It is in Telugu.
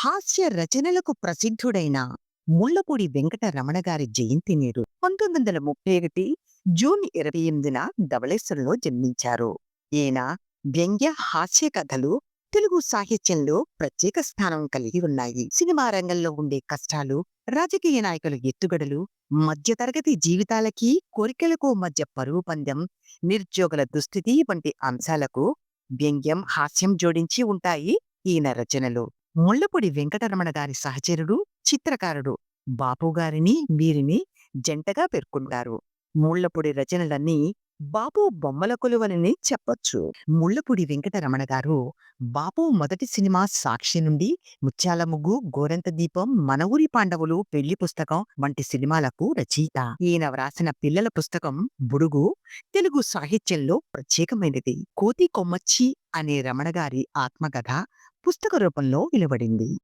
హాస్య రచనలకు ప్రసిద్ధుడైన ముళ్ళపూడి వెంకటరమణ గారి జయంతి నేడు పంతొమ్మిది వందల ముప్పై ఒకటి జూన్ ఇరవై ఎనిమిదిన ధవళేశ్వరంలో జన్మించారు. ఈయన వ్యంగ్య హాస్య కథలు తెలుగు సాహిత్యంలో ప్రత్యేక స్థానం కలిగి ఉన్నాయి. సినిమా రంగంలో ఉండే కష్టాలు రాజకీయ నాయకుల ఎత్తుగడలు మధ్యతరగతి జీవితాలకి కోరికలకు మధ్య పరువు పందెం నిరుద్యోగుల దుస్థితి వంటి అంశాలకు వ్యంగ్యం హాస్యం జోడించి ఉంటాయి ఈయన రచనలు. ముళ్ళపూడి వెంకటరమణ గారి సహచరుడు చిత్రకారుడు బాపు గారిని వీరిని జంటగా పేర్కొంటారు ముళ్ళపూడి రచనలన్నీ బాపు బొమ్మల కొలువలని చెప్పొచ్చు. ముళ్ళపూడి వెంకటరమణ గారు బాపు మొదటి సినిమా సాక్షి నుండి ముత్యాల ముగ్గు గోరంత దీపం మన ఊరి పాండవులు పెళ్ళి పుస్తకం వంటి సినిమాలకు రచయిత. ఈయన వ్రాసిన పిల్లల పుస్తకం బుడుగు తెలుగు సాహిత్యంలో ప్రత్యేకమైనది. కోతి కొమ్మచ్చి అనే రమణ గారి ఆత్మకథ పుస్తక రూపంలో వెలువడింది.